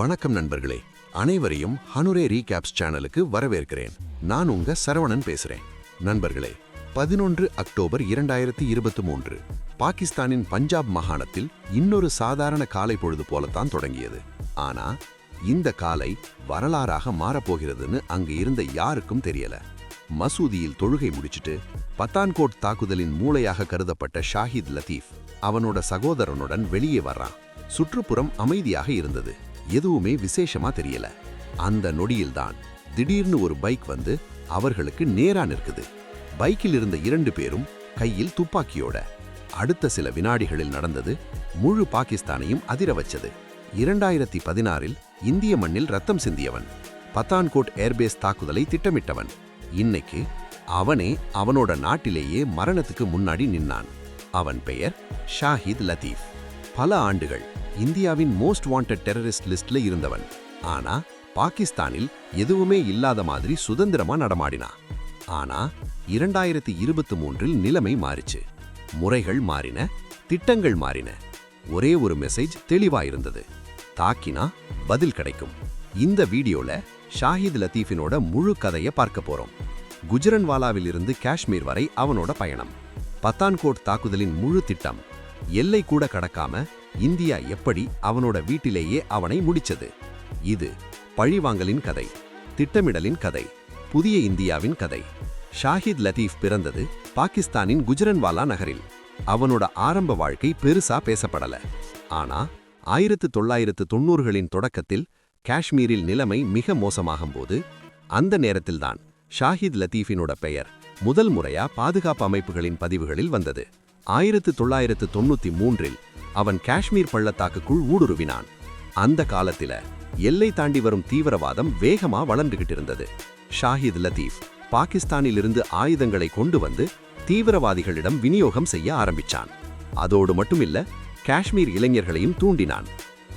வணக்கம் நண்பர்களே. அனைவரையும் ஹனுரே ரீகேப்ஸ் சேனலுக்கு வரவேற்கிறேன். நான் உங்க சரவணன் பேசுறேன். நண்பர்களே பதினொன்று அக்டோபர் இரண்டாயிரத்தி இருபத்தி மூன்று பாகிஸ்தானின் பஞ்சாப் மாகாணத்தில் இன்னொரு சாதாரண காலை பொழுது போலத்தான் தொடங்கியது. ஆனா இந்த காலை வரலாறாக மாறப்போகிறதுன்னு அங்கு இருந்த யாருக்கும் தெரியல. மசூதியில் தொழுகை முடிச்சிட்டு பத்தான்கோட் தாக்குதலின் மூளையாக கருதப்பட்ட ஷாஹித் லத்தீஃப் அவனோட சகோதரனுடன் வெளியே வர்றான். சுற்றுப்புறம் அமைதியாக இருந்தது. எதுவுமே விசேஷமா தெரியல. அந்த நொடியில்தான் திடீர்னு ஒரு பைக் வந்து அவர்களுக்கு நேரா நிற்குது. பைக்கில் இருந்த இரண்டு பேரும் கையில் துப்பாக்கியோட. அடுத்த சில வினாடிகளில் நடந்தது முழு பாகிஸ்தானையும் அதிர வச்சது. இரண்டாயிரத்தி பதினாறில் இந்திய மண்ணில் ரத்தம் சிந்தியவன் பத்தான்கோட் ஏர்பேஸ் தாக்குதலை திட்டமிட்டவன். இன்னைக்கு அவனே அவனோட நாட்டிலேயே மரணத்துக்கு முன்னாடி நின்னான். அவன் பெயர் ஷாஹித் லத்தீஃப். பல ஆண்டுகள் இந்தியாவின் மோஸ்ட் வாண்டட் டெரரிஸ்ட் லிஸ்ட்ல இருந்தவன். ஆனா பாகிஸ்தானில் எதுவுமே இல்லாத மாதிரி சுதந்திரமா நடமாடினா. ஆனா இரண்டாயிரத்தி இருபத்தி மூன்றில் நிலைமை மாறிச்சு. முறைகள் மாறின திட்டங்கள் மாறின. ஒரே ஒரு மெசேஜ் தெளிவா இருந்தது. தாக்கினா பதில் கிடைக்கும். இந்த வீடியோல ஷாஹித் லத்தீஃபினோட முழு கதையை பார்க்க போறோம். குஜரன்வாலாவிலிருந்து காஷ்மீர் வரை அவனோட பயணம். பத்தான்கோட் தாக்குதலின் முழு திட்டம் எல்லை கூட கடக்காம இந்தியா எப்படி அவனோட வீட்டிலேயே அவனை முடிச்சது? இது பழிவாங்கலின் கதை திட்டமிடலின் கதை புதிய இந்தியாவின் கதை. ஷாஹித் லத்தீஃப் பிறந்தது பாகிஸ்தானின் குஜரன்வாலா நகரில். அவனோட ஆரம்ப வாழ்க்கை பெருசா பேசப்படல. ஆனா ஆயிரத்து தொள்ளாயிரத்து தொன்னூறுகளின் தொடக்கத்தில் காஷ்மீரில் நிலைமை மிக மோசமாகும் போது அந்த நேரத்தில்தான் ஷாஹித் லத்தீஃபினோட பெயர் முதல் முறையா பாதுகாப்பு அமைப்புகளின் பதிவுகளில் வந்தது. ஆயிரத்து தொள்ளாயிரத்து தொண்ணூத்தி மூன்றில் அவன் காஷ்மீர் பள்ளத்தாக்குக்குள் ஊடுருவினான். அந்த காலத்தில் எல்லை தாண்டி வரும் தீவிரவாதம் வேகமா வளர்ந்துகிட்டு இருந்தது ஷாஹித் லத்தீப் பாகிஸ்தானிலிருந்து ஆயுதங்களை கொண்டு வந்து தீவிரவாதிகளிடம் விநியோகம் செய்ய ஆரம்பிச்சான். அதோடு மட்டுமில்ல காஷ்மீர் இளைஞர்களையும் தூண்டினான்.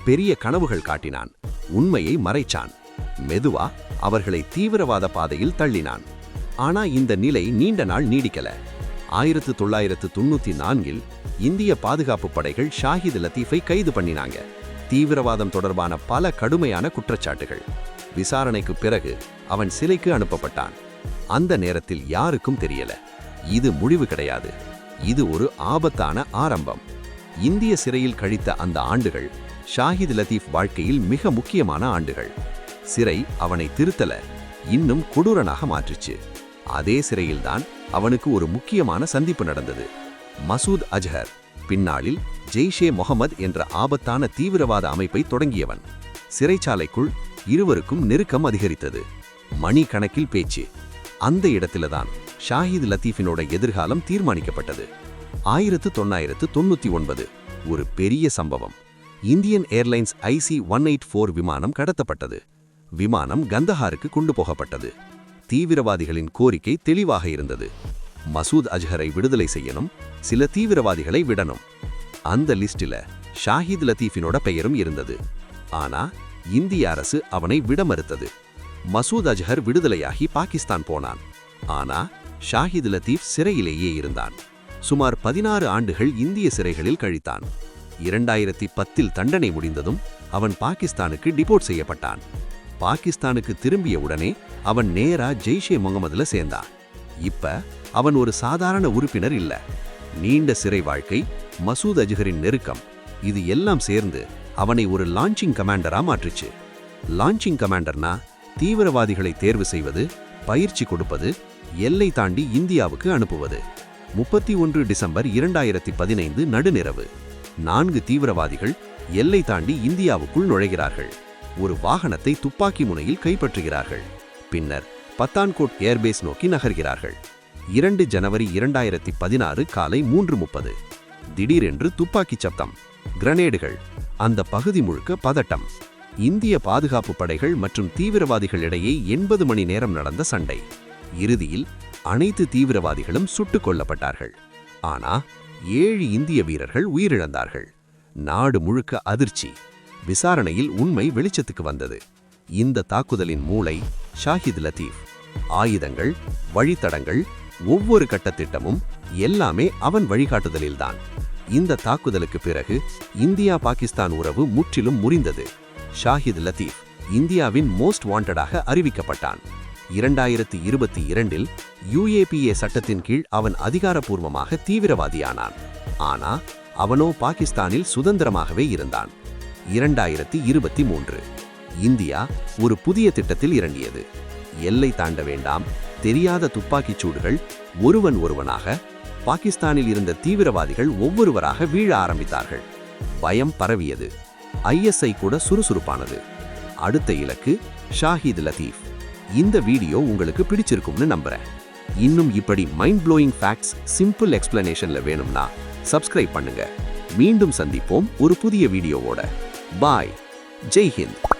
பெரிய கனவுகள் காட்டினான். உண்மையை மறைச்சான். மெதுவா அவர்களை தீவிரவாத பாதையில் தள்ளினான். ஆனா இந்த நிலை நீண்ட நாள் நீடிக்கல. ஆயிரத்து தொள்ளாயிரத்து தொண்ணூத்தி நான்கில் இந்திய பாதுகாப்பு படைகள் ஷாஹித் லத்தீஃபை கைது பண்ணினாங்க. தீவிரவாதம் தொடர்பான பல கடுமையான குற்றச்சாட்டுகள். விசாரணைக்கு பிறகு அவன் சிலைக்கு அனுப்பப்பட்டான். அந்த நேரத்தில் யாருக்கும் தெரியல. இது முடிவு கிடையாது. இது ஒரு ஆபத்தான ஆரம்பம். இந்திய சிறையில் கழித்த அந்த ஆண்டுகள் ஷாஹித் லத்தீஃப் வாழ்க்கையில் மிக முக்கியமான ஆண்டுகள். சிறை அவனை திருத்தல இன்னும் கொடூரனாக மாற்றுச்சு. அதே சிறையில்தான் அவனுக்கு ஒரு முக்கியமான சந்திப்பு நடந்தது. மசூத் அஜஹர் பின்னாளில் ஜெய்ஷே முகமது என்ற ஆபத்தான தீவிரவாத அமைப்பை தொடங்கியவன். சிறைச்சாலைக்குள் இருவருக்கும் நெருக்கம் அதிகரித்தது. மணி கணக்கில் பேச்சு. அந்த இடத்தில்தான் ஷாஹித் லத்தீஃபினோட எதிர்காலம் தீர்மானிக்கப்பட்டது. ஆயிரத்து தொள்ளாயிரத்து தொண்ணூத்தி ஒன்பது ஒரு பெரிய சம்பவம். Indian Airlines IC one eight four விமானம் கடத்தப்பட்டது. விமானம் கந்தஹாருக்கு கொண்டு போகப்பட்டது. தீவிரவாதிகளின் கோரிக்கை தெளிவாக இருந்தது. மசூத் அஜ்ஹரை விடுதலை செய்யணும் சில தீவிரவாதிகளை விடணும். அந்த லிஸ்டில் ஷாஹித் லத்தீஃபினோட பெயரும் இருந்தது. ஆனா இந்திய அரசு அவனை விட மறுத்தது. மசூத் அஜ்ஹர் விடுதலையாகி பாகிஸ்தான் போனான். ஆனா ஷாஹித் லத்தீப் சிறையிலேயே இருந்தான். சுமார் பதினாறு ஆண்டுகள் இந்திய சிறைகளில் கழித்தான். இரண்டாயிரத்தி பத்தில் தண்டனை முடிந்ததும் அவன் பாகிஸ்தானுக்கு டிபோர்ட் செய்யப்பட்டான். பாகிஸ்தானுக்கு திரும்பிய உடனே அவன் நேரா ஜெய்ஷே முகமதுல சேர்ந்தான். இப்ப அவன் ஒரு சாதாரண உறுப்பினர் இல்ல. நீண்ட சிறை வாழ்க்கை மசூத் அஜ்ஹரின் நெருக்கம் இது எல்லாம் சேர்ந்து அவனை ஒரு லான்ச்சிங் கமாண்டரா மாற்றுச்சு. லான்ச்சிங் கமாண்டர்னா தீவிரவாதிகளை தேர்வு செய்வது பயிற்சி கொடுப்பது எல்லை தாண்டி இந்தியாவுக்கு அனுப்புவது. முப்பத்தி ஒன்று டிசம்பர் இரண்டாயிரத்தி பதினைந்து நடுநிரவு. நான்கு தீவிரவாதிகள் எல்லை தாண்டி இந்தியாவுக்குள் நுழைகிறார்கள். ஒரு வாகனத்தை துப்பாக்கி முனையில் கைப்பற்றுகிறார்கள். பின்னர் பத்தான்கோட் ஏர்பேஸ் நோக்கி நகர்கிறார்கள். இரண்டு ஜனவரி இரண்டாயிரத்தி பதினாறு காலை மூன்று முப்பது. திடீரென்று துப்பாக்கிச் சப்தம் கிரனேடுகள் அந்த பகுதி முழுக்க பதட்டம். இந்திய பாதுகாப்பு படைகள் மற்றும் தீவிரவாதிகளிடையே எண்பது மணி நேரம் நடந்த சண்டை. இறுதியில் அனைத்து தீவிரவாதிகளும் சுட்டுக் கொல்லப்பட்டார்கள். ஆனா ஏழு இந்திய வீரர்கள் உயிரிழந்தார்கள். நாடு முழுக்க அதிர்ச்சி. விசாரணையில் உண்மை வெளிச்சத்துக்கு வந்தது. இந்த தாக்குதலின் மூளை ஷாஹித் லத்தீப். ஆயுதங்கள் வழித்தடங்கள் ஒவ்வொரு கட்டத்திட்டமும் எல்லாமே அவன் வழிகாட்டுதலில்தான். இந்த தாக்குதலுக்கு பிறகு இந்தியா பாகிஸ்தான் உறவு முற்றிலும் முறிந்தது. ஷாஹித் லத்தீஃப் இந்தியாவின் மோஸ்ட் வாண்டடாக அறிவிக்கப்பட்டான். இரண்டாயிரத்தி இருபத்தி இரண்டில் யுஏபிஏ சட்டத்தின் கீழ் அவன் அதிகாரப்பூர்வமாக தீவிரவாதியானான். ஆனா அவனோ பாகிஸ்தானில் சுதந்திரமாகவே இருந்தான். இரண்டாயிரத்தி இருபத்தி மூன்று. இந்தியா ஒரு புதிய திட்டத்தில் இறங்கியது. எல்லை தாண்ட வேண்டாம் தெரியாத துப்பாக்கிச் சூடுகள் ஒருவன் ஒருவனாக பாகிஸ்தானில் இருந்த தீவிரவாதிகள் ஒவ்வொருவராக வீழ ஆரம்பித்தார்கள். பயம் பரவியது. ஐஎஸ்ஐ கூட சுறுசுறுப்பானது. அடுத்த இலக்கு ஷாஹித் லதீஃப் இந்த வீடியோ உங்களுக்கு பிடிச்சிருக்கும்னு நம்புறேன். இன்னும் இப்படி மைண்ட் ப்ளோயிங் ஃபேக்ட்ஸ் சிம்பிள் எக்ஸ்பிளனேஷன்ல வேணும்னா சப்ஸ்கிரைப் பண்ணுங்க. மீண்டும் சந்திப்போம் ஒரு புதிய வீடியோவோட. பாய். ஜெய்ஹிந்த்.